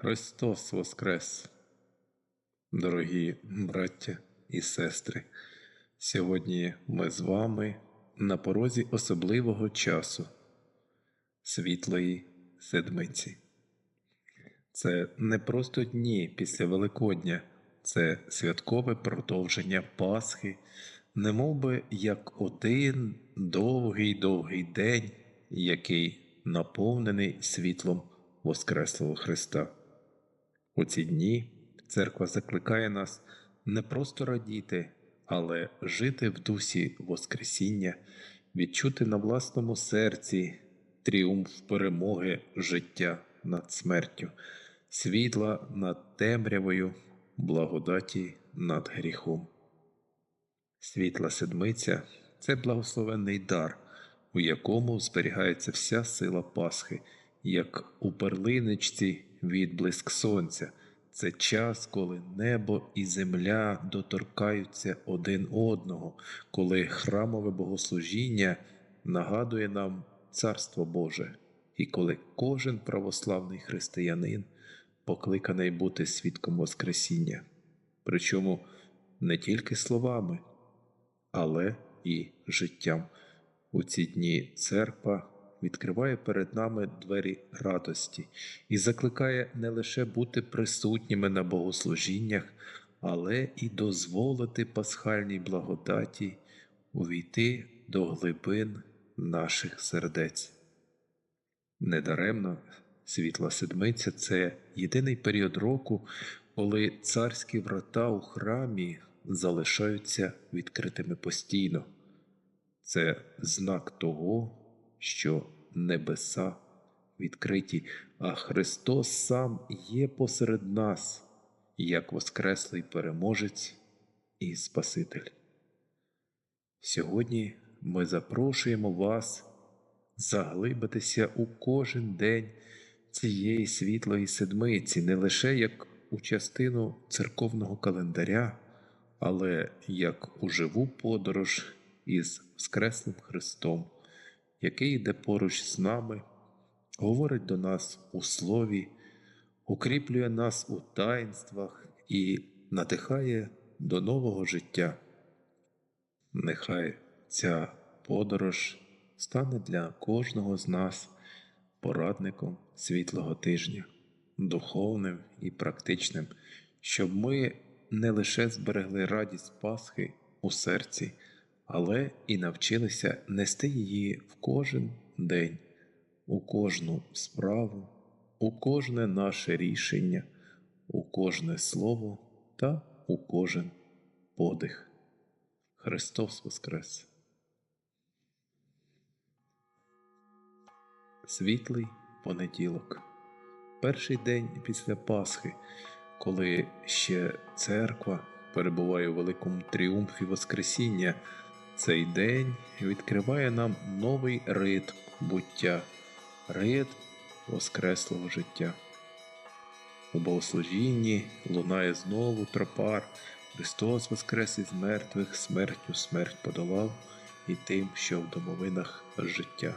Христос Воскрес! Дорогі браття і сестри, сьогодні ми з вами на порозі особливого часу світлої седмиці. Це не просто дні після Великодня, це святкове продовження Пасхи, немовби як один довгий довгий день, який наповнений світлом Воскреслого Христа. У ці дні церква закликає нас не просто радіти, але жити в дусі Воскресіння, відчути на власному серці тріумф перемоги життя над смертю, світла над темрявою, благодаті над гріхом. Світла седмиця це благословенний дар, у якому зберігається вся сила Пасхи, як у перлиничці відблиск сонця. Це час, коли небо і земля доторкаються один одного, коли храмове богослужіння нагадує нам Царство Боже, і коли кожен православний християнин покликаний бути свідком Воскресіння, причому не тільки словами, але і життям. У ці дні церква відкриває перед нами двері радості і закликає не лише бути присутніми на богослужіннях, але і дозволити пасхальній благодаті увійти до глибин наших сердець. Недаремно світла седмиця це єдиний період року, коли царські врата у храмі залишаються відкритими постійно. Це знак того, що небеса відкриті, а Христос сам є посеред нас, як воскреслий переможець і Спаситель. Сьогодні ми запрошуємо вас заглибитися у кожен день цієї світлої седмиці, не лише як у частину церковного календаря, але як у живу подорож із Воскреслим Христом, який йде поруч з нами, говорить до нас у слові, укріплює нас у таїнствах і надихає до нового життя. Нехай ця подорож стане для кожного з нас порадником світлого тижня, духовним і практичним, щоб ми не лише зберегли радість Пасхи у серці, але і навчилися нести її в кожен день, у кожну справу, у кожне наше рішення, у кожне слово та у кожен подих. Христос Воскрес! Світлий понеділок, перший день після Пасхи, коли ще церква перебуває у великому тріумфі Воскресіння, цей день відкриває нам новий ритм буття, ритм Воскреслого життя. У богослужінні лунає знову тропар, Христос Воскрес із мертвих, смертю смерть подолав і тим, що в домовинах життя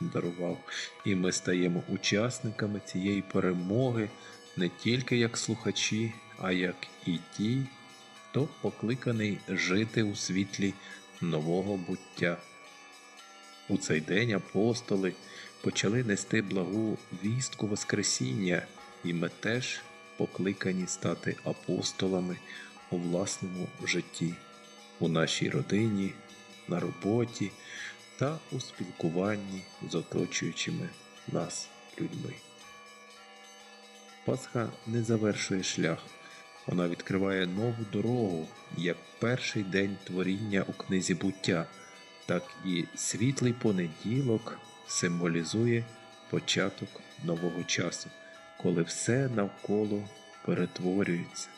дарував. І ми стаємо учасниками цієї перемоги не тільки як слухачі, а як і ті, хто покликаний жити у світлі нового буття. У цей день апостоли почали нести благу вістку Воскресіння, і ми теж покликані стати апостолами у власному житті, у нашій родині, на роботі та у спілкуванні з оточуючими нас людьми. Пасха не завершує шлях, вона відкриває нову дорогу як перший день творіння у книзі буття, так і світлий понеділок символізує початок нового часу, коли все навколо перетворюється.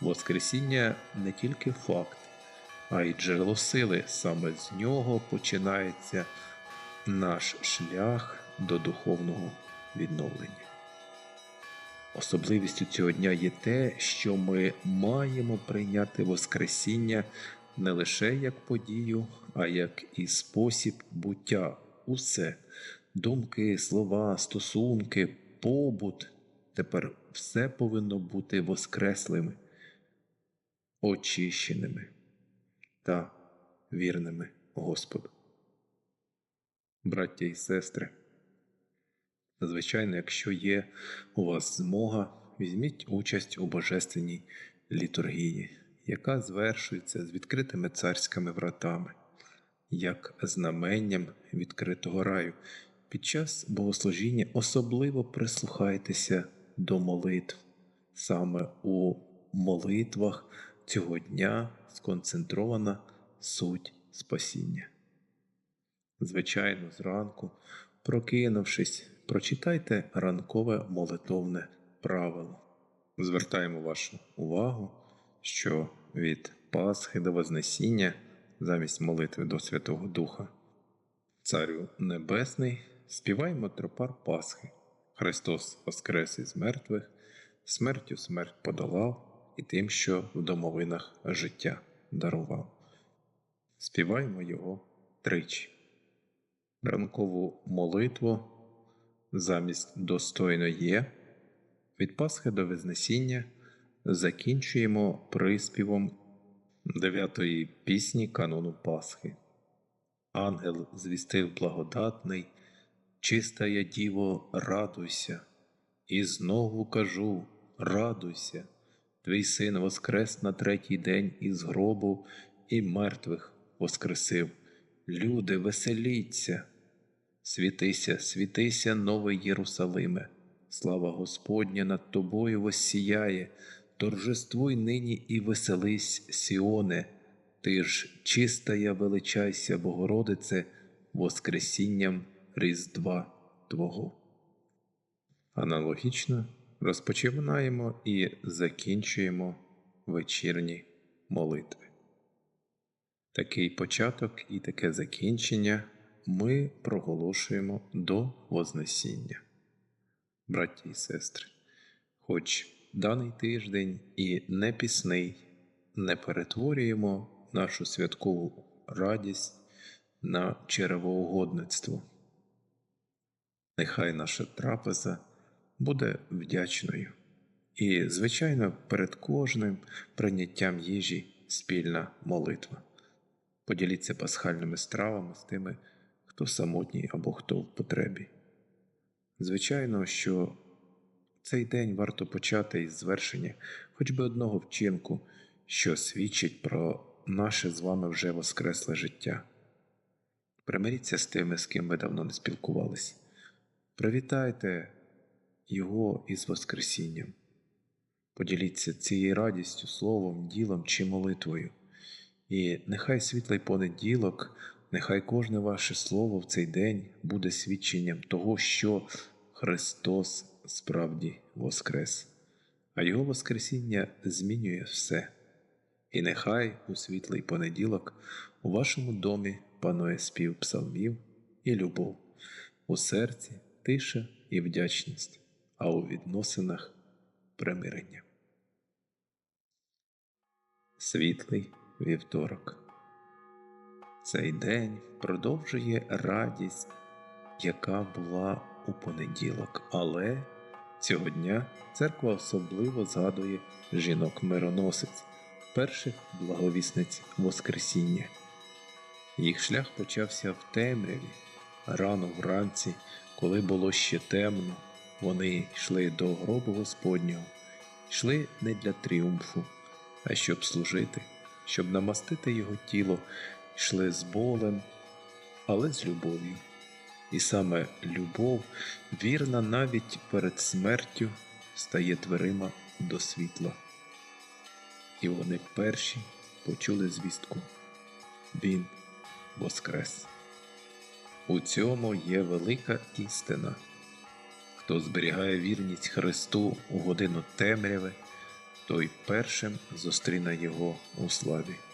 Воскресіння не тільки факт, а й джерело сили. Саме з нього починається наш шлях до духовного відновлення. Особливістю цього дня є те, що ми маємо прийняти Воскресіння не лише як подію, а як і спосіб буття. Усе думки, слова, стосунки, побут Тепер все повинно бути воскреслими, очищеними та вірними Господу. Браття і сестри, звичайно, якщо є у вас змога, візьміть участь у божественній літургії, яка звершується з відкритими царськими вратами, як знаменням відкритого раю. Під час богослужіння особливо прислухайтеся до молитв. Саме у молитвах цього дня сконцентрована суть спасіння. Звичайно, зранку, прокинувшись, прочитайте ранкове молитовне правило. Звертаємо вашу увагу, що від Пасхи до Вознесіння замість молитви до Святого Духа. Царю Небесний, співаємо тропар Пасхи. Христос воскрес із мертвих, смертю смерть подолав і тим, що в домовинах життя дарував. Співаємо його тричі. Ранкову молитву замість достойно є. Від Пасхи до Вознесіння закінчуємо приспівом дев'ятої пісні канону Пасхи. Ангел звістив благодатний, чистая діво, радуйся, і знову кажу радуйся, твій син воскрес на третій день із гробу і мертвих воскресив. Люди, веселіться, світися, світися, новий Єрусалиме, слава Господня над тобою воссіяє, торжествуй нині і веселись, Сіоне, ти ж чистая величайся, Богородице, Воскресінням Різдва Твого. Аналогічно розпочинаємо і закінчуємо вечірні молитви. Такий початок і таке закінчення ми проголошуємо до Вознесіння. Браті і сестри, хоч даний тиждень і не пісний, не перетворюємо нашу святкову радість на черевоугодництво. Нехай наша трапеза буде вдячною. І, звичайно, перед кожним прийняттям їжі спільна молитва. Поділіться пасхальними стравами з тими, хто самотній або хто в потребі. Звичайно, що цей день варто почати із звершення хоч би одного вчинку, що свідчить про наше з вами вже воскресле життя. Примиріться з тими, з ким ви давно не спілкувались. Привітайте Його із Воскресінням. Поділіться цією радістю, словом, ділом чи молитвою. І нехай світлий понеділок, нехай кожне ваше слово в цей день буде свідченням того, що Христос справді Воскрес, а Його Воскресіння змінює все. І нехай у світлий понеділок у вашому домі панує спів псалмів і любов, у серці тиша і вдячність, а у відносинах примирення. Світлий вівторок. Цей день продовжує радість, яка була у понеділок, але цього дня церква особливо згадує жінок-мироносиць, перших благовісниць Воскресіння. Їх шлях почався в темряві, рано вранці, коли було ще темно, вони йшли до гробу Господнього, йшли не для тріумфу, а щоб служити щоб намастити його тіло, йшли з болем, але з любов'ю. І саме любов, вірна навіть перед смертю, стає дверима до світла. І вони перші почули звістку Він Воскрес. У цьому є велика істина. Хто зберігає вірність Христу у годину темряви той першим зустріне його у славі.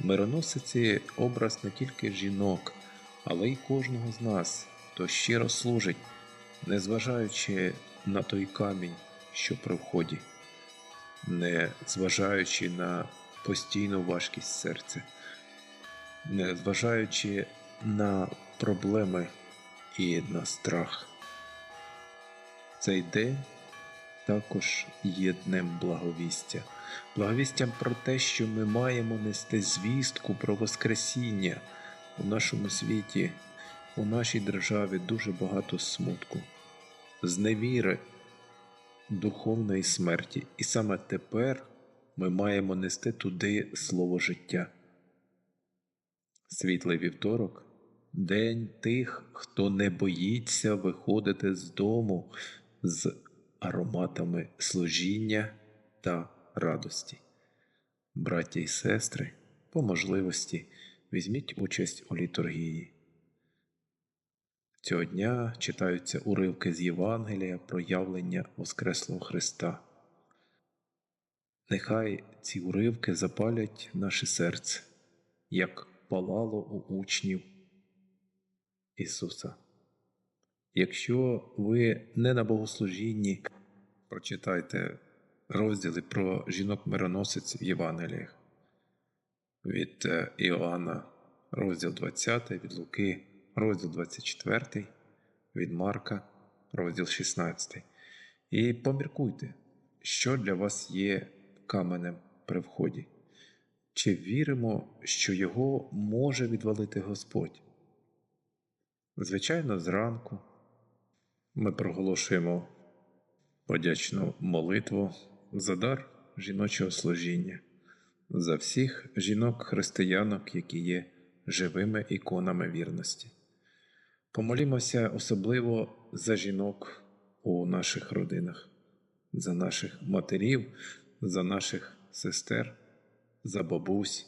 Мироносиці образ не тільки жінок, але й кожного з нас, хто щиро служить, незважаючи на той камінь, що при вході, не зважаючи на постійну важкість серця, не зважаючи на проблеми і на страх. Цей день також є днем благовістя. Благовістям про те, що ми маємо нести звістку про Воскресіння у нашому світі, у нашій державі дуже багато смутку, зневіри, духовної смерті. І саме тепер ми маємо нести туди слово життя. Світлий вівторок день тих, хто не боїться виходити з дому з ароматами служіння та радості. Браття і сестри, по можливості візьміть участь у літургії. Цього дня читаються уривки з Євангелія про явлення Воскреслого Христа. Нехай ці уривки запалять наше серце, як палало у учнів Ісуса. Якщо ви не на богослужінні, прочитайте розділи про жінок-мироносець в Євангеліях від е, Іоанна, розділ 20, від Луки, розділ 24, від Марка, розділ 16. І поміркуйте, що для вас є каменем при вході. Чи віримо, що його може відвалити Господь? Звичайно, зранку ми проголошуємо подячну молитву за дар жіночого служіння, за всіх жінок-християнок, які є живими іконами вірності. Помолімося особливо за жінок у наших родинах, за наших матерів, за наших сестер, за бабусь,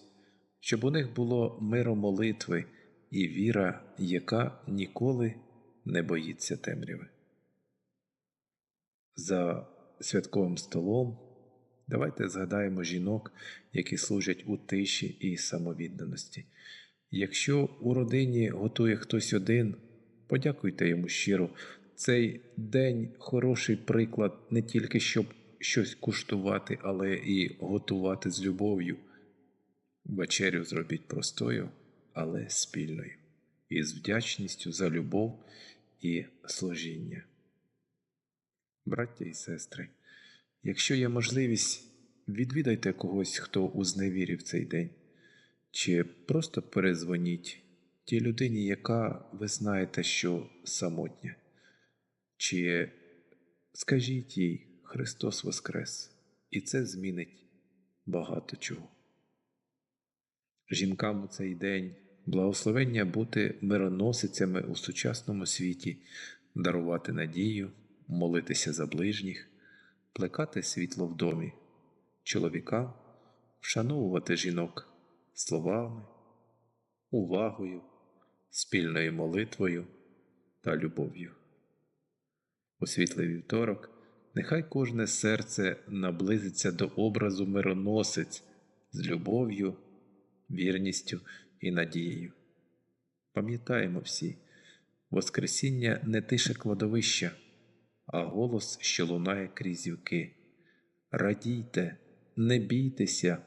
щоб у них було миро молитви і віра, яка ніколи не боїться темряви. За святковим столом давайте згадаємо жінок, які служать у тиші і самовідданості. Якщо у родині готує хтось один, подякуйте йому щиро. Цей день хороший приклад не тільки щоб щось куштувати, але і готувати з любов'ю. Вечерю зробіть простою, але спільною, і з вдячністю за любов і служіння. Браття і сестри, якщо є можливість, відвідайте когось, хто у зневірі в цей день, чи просто перезвоніть тій людині, яка ви знаєте, що самотня, чи скажіть їй Христос Воскрес, і це змінить багато чого. Жінкам у цей день благословення бути мироносицями у сучасному світі, дарувати надію, молитися за ближніх, плекати світло в домі, чоловікам вшановувати жінок словами, увагою, спільною молитвою та любов'ю. У світлий вівторок нехай кожне серце наблизиться до образу мироносець з любов'ю, вірністю і надією. Пам'ятаємо всі, Воскресіння не тише кладовища, а голос, що лунає крізь віки. Радійте, не бійтеся,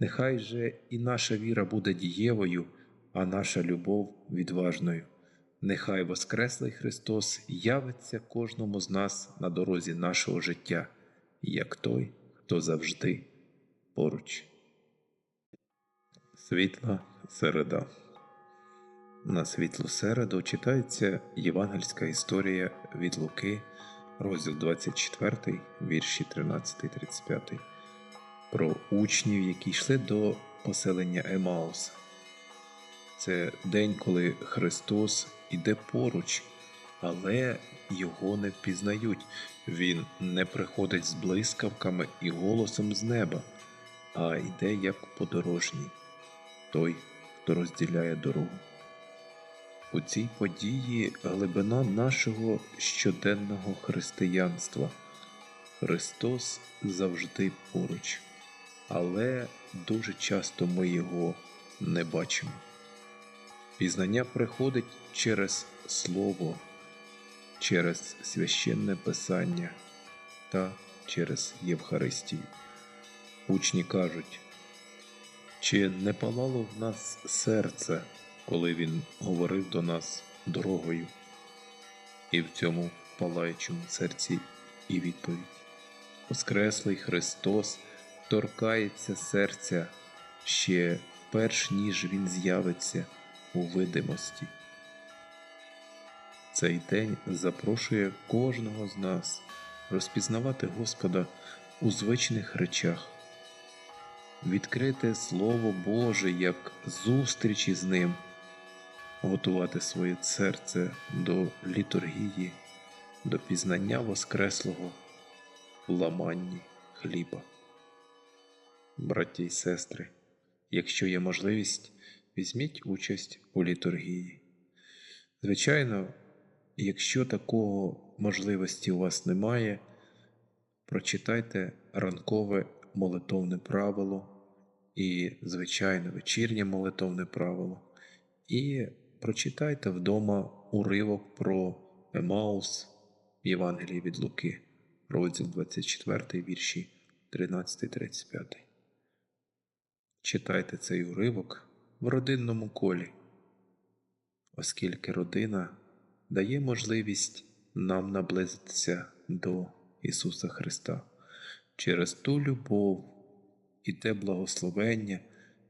нехай же і наша віра буде дієвою, а наша любов відважною. Нехай Воскреслий Христос явиться кожному з нас на дорозі нашого життя, як той, хто завжди поруч. Світла середа. На світлу середу читається євангельська історія від Луки, розділ 24, вірші 13-35, про учнів, які йшли до поселення Емаус. Це день, коли Христос іде поруч, але його не впізнають. Він не приходить з блискавками і голосом з неба, а йде як подорожній, той, хто розділяє дорогу. У цій події глибина нашого щоденного християнства. Христос завжди поруч, але дуже часто ми його не бачимо. Пізнання приходить через Слово, через священне Писання та через Євхаристію. Учні кажуть, чи не палало в нас серце, коли Він говорив до нас дорогою, і в цьому палаючому серці і відповідь Воскреслий Христос торкається серця ще перш ніж Він з'явиться у видимості. Цей день запрошує кожного з нас розпізнавати Господа у звичних речах, відкрити Слово Боже як зустрічі з Ним, готувати своє серце до літургії, до пізнання Воскреслого в ламанні хліба. Браття й сестри, якщо є можливість, візьміть участь у літургії. Звичайно, якщо такого можливості у вас немає, прочитайте ранкове молитовне правило і, звичайно, вечірнє молитовне правило, і прочитайте вдома уривок про Емаус в Євангелії від Луки, розділ 24, вірші 13-35. Читайте цей уривок в родинному колі, оскільки родина дає можливість нам наблизитися до Ісуса Христа через ту любов і те благословення,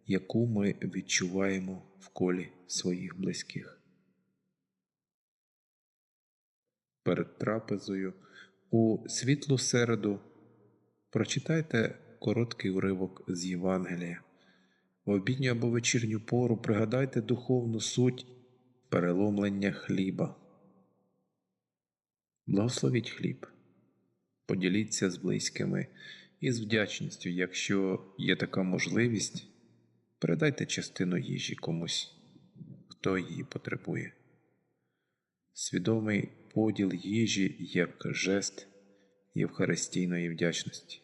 яку ми відчуваємо в колі своїх близьких. Перед трапезою у світлу середу прочитайте короткий уривок з Євангелія. В обідню або вечірню пору пригадайте духовну суть переломлення хліба. Благословіть хліб, поділіться з близькими і з вдячністю, якщо є така можливість, передайте частину їжі комусь, хто її потребує. Свідомий поділ їжі як жест євхаристійної вдячності.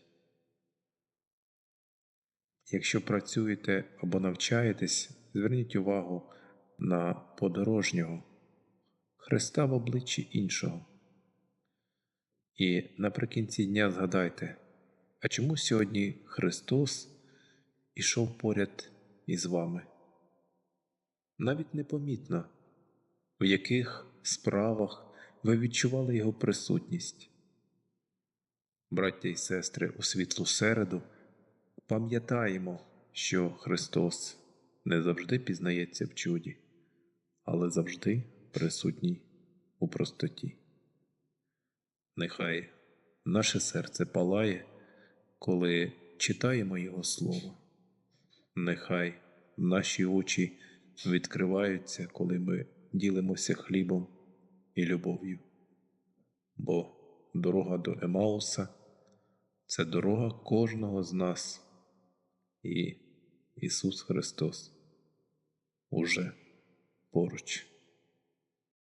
Якщо працюєте або навчаєтесь, зверніть увагу на подорожнього Христа в обличчі іншого. І наприкінці дня згадайте, а чому сьогодні Христос ішов поряд із вами? Навіть непомітно, в яких справах ви відчували Його присутність. Браття і сестри, у світлу середу пам'ятаємо, що Христос не завжди пізнається в чуді, але завжди присутній у простоті. Нехай наше серце палає, коли читаємо Його Слово. Нехай наші очі відкриваються, коли ми ділимося хлібом і любов'ю. Бо дорога до Емауса це дорога кожного з нас, і Ісус Христос уже поруч.